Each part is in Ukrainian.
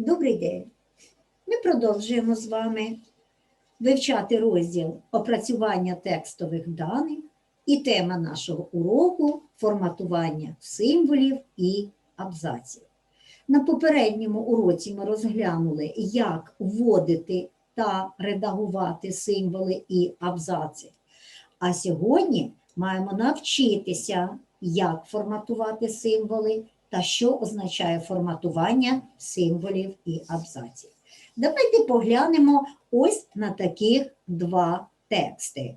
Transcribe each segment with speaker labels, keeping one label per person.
Speaker 1: Добрий день! Ми продовжуємо з вами вивчати розділ опрацювання текстових даних і тема нашого уроку форматування символів і абзаців. На попередньому уроці ми розглянули, як вводити та редагувати символи і абзаци. А сьогодні маємо навчитися, як форматувати символи та що означає форматування символів і абзаців. Давайте поглянемо ось на таких два тексти.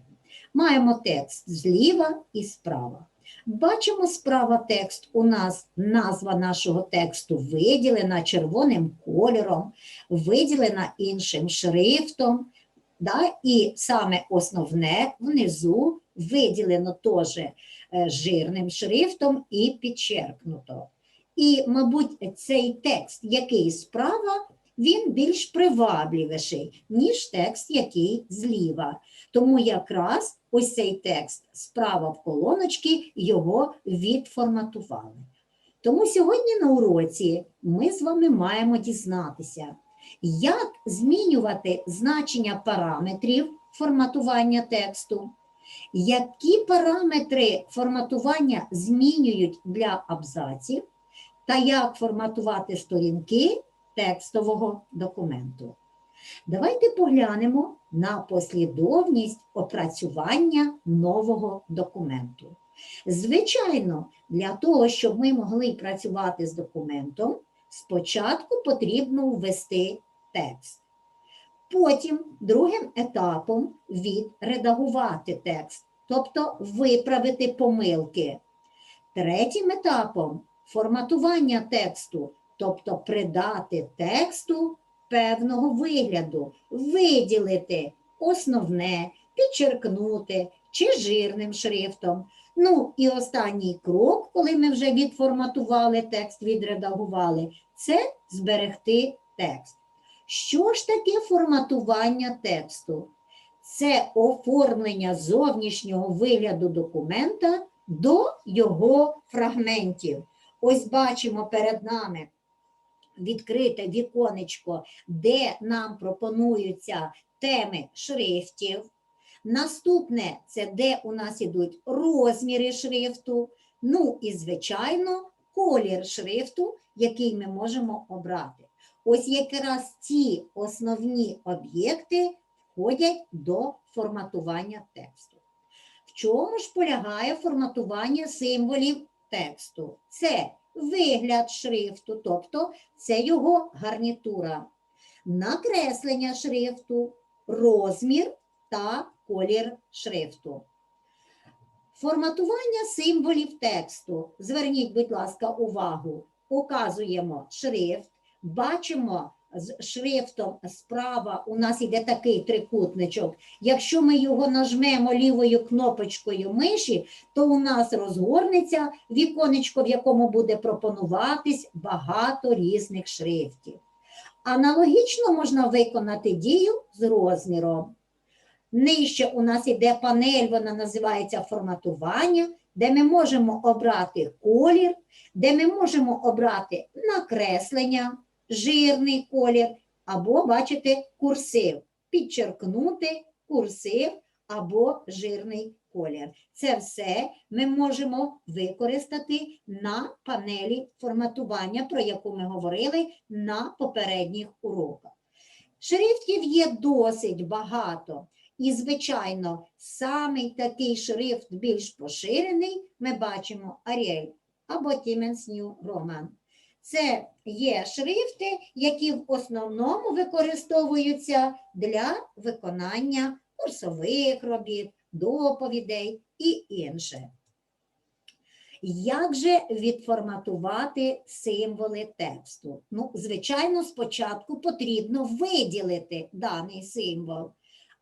Speaker 1: Маємо текст зліва і справа. Бачимо справа текст. У нас назва нашого тексту виділена червоним кольором, виділена іншим шрифтом. Да? І саме основне внизу виділено теж е, жирним шрифтом і підчеркнуто. І, мабуть, цей текст, який справа, він більш привабливіший, ніж текст, який зліва. Тому якраз ось цей текст справа в колоночці його відформатували. Тому сьогодні на уроці ми з вами маємо дізнатися, як змінювати значення параметрів форматування тексту, які параметри форматування змінюють для абзаців, та як форматувати сторінки текстового документу. Давайте поглянемо на послідовність опрацювання нового документу. Звичайно, для того, щоб ми могли працювати з документом, спочатку потрібно ввести текст. Потім другим етапом відредагувати текст, тобто виправити помилки. Третім етапом форматування тексту, тобто придати тексту певного вигляду, виділити основне, підчеркнути чи жирним шрифтом. Ну і останній крок, коли ми вже відформатували текст, відредагували, це зберегти текст. Що ж таке форматування тексту? Це оформлення зовнішнього вигляду документа до його фрагментів. Ось бачимо перед нами відкрите віконечко, де нам пропонуються теми шрифтів. Наступне це де у нас ідуть розміри шрифту. Ну і, звичайно, колір шрифту, який ми можемо обрати. Ось якраз ці основні об'єкти входять до форматування тексту. В чому ж полягає форматування символів тексту? Це вигляд шрифту, тобто це його гарнітура, накреслення шрифту, розмір та колір шрифту. Форматування символів тексту. Зверніть, будь ласка, увагу. Указуємо шрифт, бачимо з шрифтом справа у нас іде такий трикутничок. Якщо ми його нажмемо лівою кнопочкою миші, то у нас розгорнеться віконечко, в якому буде пропонуватись багато різних шрифтів. Аналогічно можна виконати дію з розміром. Нижче у нас іде панель, вона називається форматування, де ми можемо обрати колір, де ми можемо обрати накреслення жирний колір, або, бачите, курсив. Підчеркнути курсив або жирний колір. Це все ми можемо використати на панелі форматування, про яку ми говорили на попередніх уроках. Шрифтів є досить багато. І, звичайно, самий такий шрифт більш поширений ми бачимо Arial або Times New Roman. Це є шрифти, які в основному використовуються для виконання курсових робіт, доповідей і інше. Як же відформатувати символи тексту? Ну, звичайно, спочатку потрібно виділити даний символ.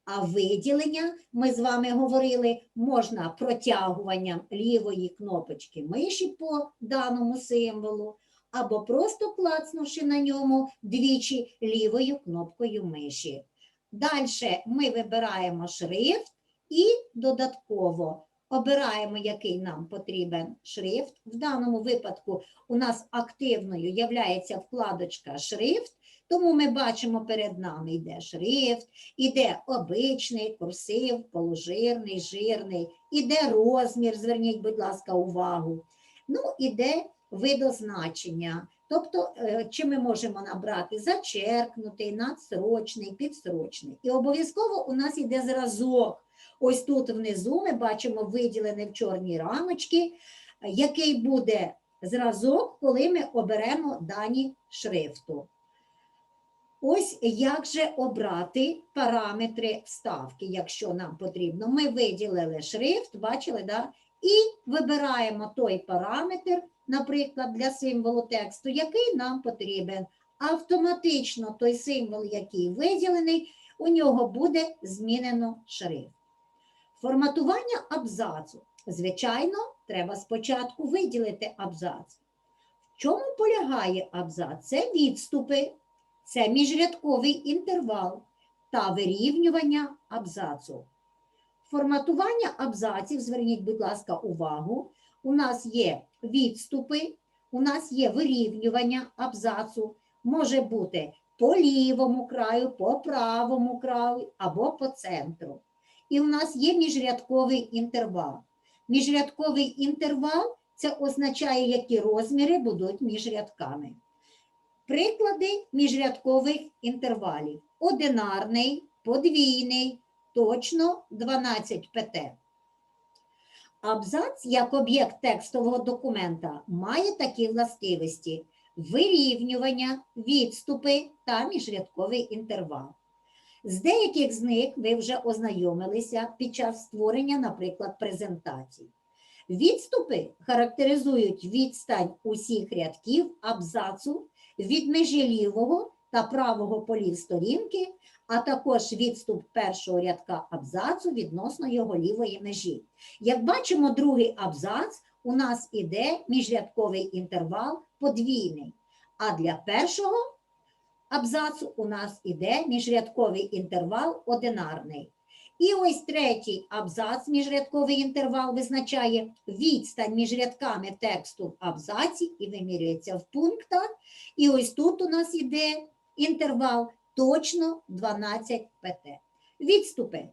Speaker 1: А виділення, ми з вами говорили, можна протягуванням лівої кнопочки миші по даному символу, або просто клацнувши на ньому двічі лівою кнопкою миші. Далі ми вибираємо шрифт і додатково обираємо, який нам потрібен шрифт. В даному випадку у нас активною є вкладочка Шрифт. Тому ми бачимо перед нами йде шрифт, іде обичний, курсив, положирний, жирний, іде розмір, зверніть, будь ласка, увагу. Ну, іде видозначення. Тобто, е, чи ми можемо набрати зачеркнутий, надсрочний, підсрочний. І обов'язково у нас йде зразок. Ось тут внизу ми бачимо виділений в чорній рамочці, який буде зразок, коли ми оберемо дані шрифту. Ось як же обрати параметри вставки, якщо нам потрібно. Ми виділили шрифт, бачили, да? І вибираємо той параметр, наприклад, для символу тексту, який нам потрібен. Автоматично той символ, який виділений, у нього буде змінено шрифт. Форматування абзацу. Звичайно, треба спочатку виділити абзац. В чому полягає абзац? Це відступи, це міжрядковий інтервал та вирівнювання абзацу. Форматування абзаців, зверніть, будь ласка, увагу. У нас є відступи, у нас є вирівнювання абзацу, може бути по лівому краю, по правому краю або по центру. І у нас є міжрядковий інтервал. Міжрядковий інтервал це означає, які розміри будуть між рядками. Приклади міжрядкових інтервалів: одинарний, подвійний, точно 12 ПТ. Абзац як об'єкт текстового документа має такі властивості: вирівнювання, відступи та міжрядковий інтервал. З деяких з них ви вже ознайомилися під час створення, наприклад, презентацій. Відступи характеризують відстань усіх рядків абзацу від межі лівого та правого полів сторінки, а також відступ першого рядка абзацу відносно його лівої межі. Як бачимо, другий абзац у нас іде міжрядковий інтервал подвійний, а для першого абзацу у нас іде міжрядковий інтервал одинарний. І ось третій абзац, міжрядковий інтервал визначає відстань між рядками тексту в абзаці і вимірюється в пунктах. І ось тут у нас іде інтервал точно 12 ПТ. Відступи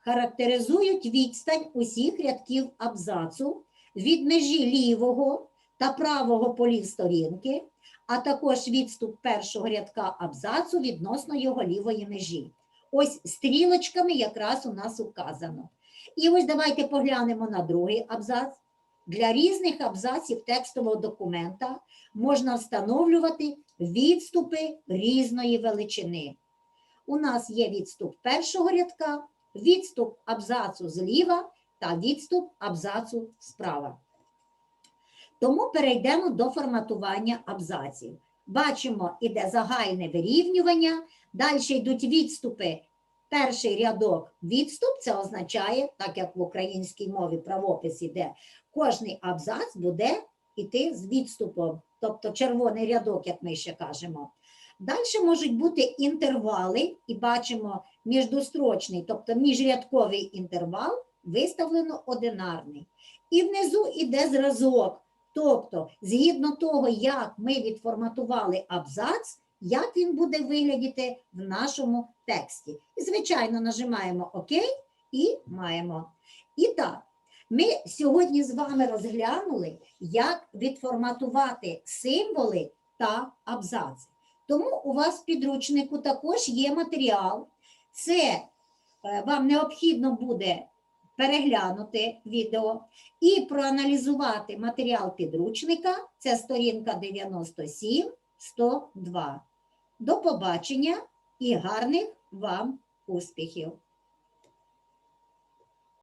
Speaker 1: характеризують відстань усіх рядків абзацу від межі лівого та правого полів сторінки, а також відступ першого рядка абзацу відносно його лівої межі. Ось стрілочками якраз у нас указано. І ось давайте поглянемо на другий абзац. Для різних абзаців текстового документа можна встановлювати відступи різної величини. У нас є відступ першого рядка, відступ абзацу зліва та відступ абзацу справа. Тому перейдемо до форматування абзаців. Бачимо, іде загальне вирівнювання, далі йдуть відступи. Перший рядок відступ, це означає, так як в українській мові правопис іде, кожний абзац буде йти з відступом, тобто червоний рядок, як ми ще кажемо. Далі можуть бути інтервали, і бачимо міждострочний, тобто міжрядковий інтервал, виставлено одинарний. І внизу йде зразок. Тобто, згідно того, як ми відформатували абзац, як він буде виглядіти в нашому тексті. І, звичайно, нажимаємо ОК і маємо. І так, ми сьогодні з вами розглянули, як відформатувати символи та абзаци. Тому у вас в підручнику також є матеріал. Це е, вам необхідно буде переглянути відео і проаналізувати матеріал підручника. Це сторінка 97, 102. До побачення і гарних вам успіхів!